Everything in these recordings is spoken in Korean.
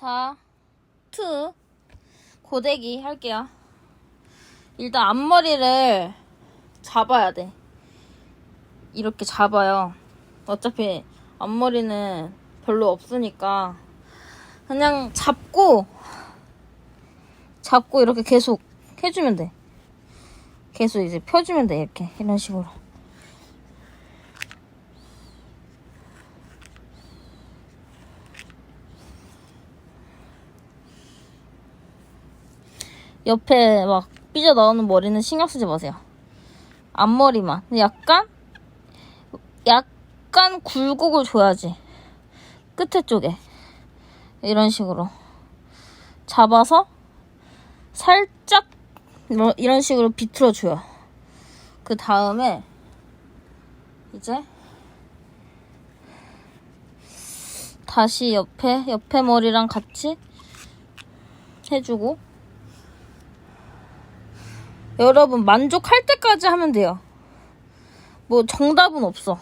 자, 투 고데기 할게요. 일단 앞머리를 잡아야 돼. 이렇게 잡아요. 어차피 앞머리는 별로 없으니까 그냥 잡고 잡고 이렇게 계속 해주면 돼. 계속 이제 펴주면 돼 이렇게 이런 식으로. 옆에 막 삐져 나오는 머리는 신경 쓰지 마세요. 앞머리만. 약간 약간 굴곡을 줘야지. 끝에 쪽에 이런 식으로 잡아서 살짝 뭐 이런 식으로 비틀어 줘요. 그 다음에 이제 다시 옆에 옆에 머리랑 같이 해주고 여러분 만족할 때까지 하면 돼요. 뭐 정답은 없어.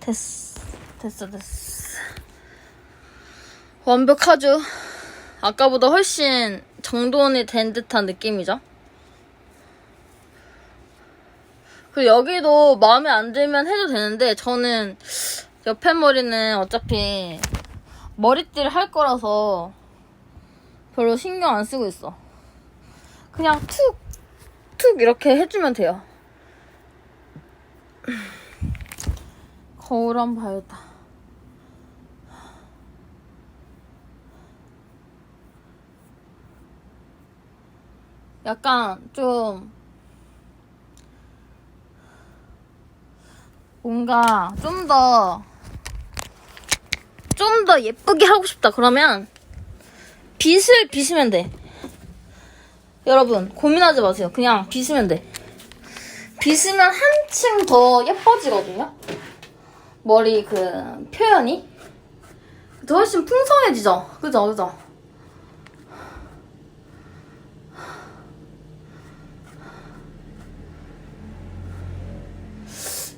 됐어. 됐어, 됐어. 완벽하죠? 아까보다 훨씬 정돈이 된 듯한 느낌이죠? 그리고 여기도 마음에 안 들면 해도 되는데, 저는 옆에 머리는 어차피 머리띠를 할 거라서 별로 신경 안 쓰고 있어. 그냥 툭, 툭 이렇게 해주면 돼요. 거울 한번 봐야겠다. 약간 좀 뭔가 좀더좀 더 예쁘게 하고 싶다 그러면 빗을 빗으면 돼. 여러분 고민하지 마세요. 그냥 빗으면 돼. 빗으면 한층 더 예뻐지거든요. 머리 그 표현이 더 훨씬 풍성해지죠. 그죠, 그죠.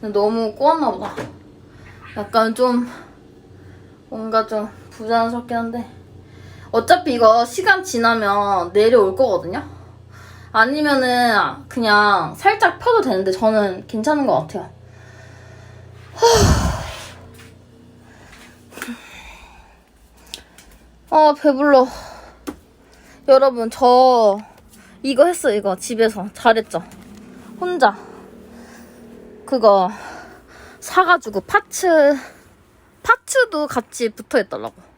너무 꼬았나 보다. 약간 좀 뭔가 좀 부자연스럽긴 한데 어차피 이거 시간 지나면 내려올 거거든요. 아니면은 그냥 살짝 펴도 되는데 저는 괜찮은 것 같아요. 아 배불러. 여러분 저 이거 했어 이거 집에서 잘했죠. 혼자 그거 사가지고 파츠 파츠도 같이 붙어 있더라고.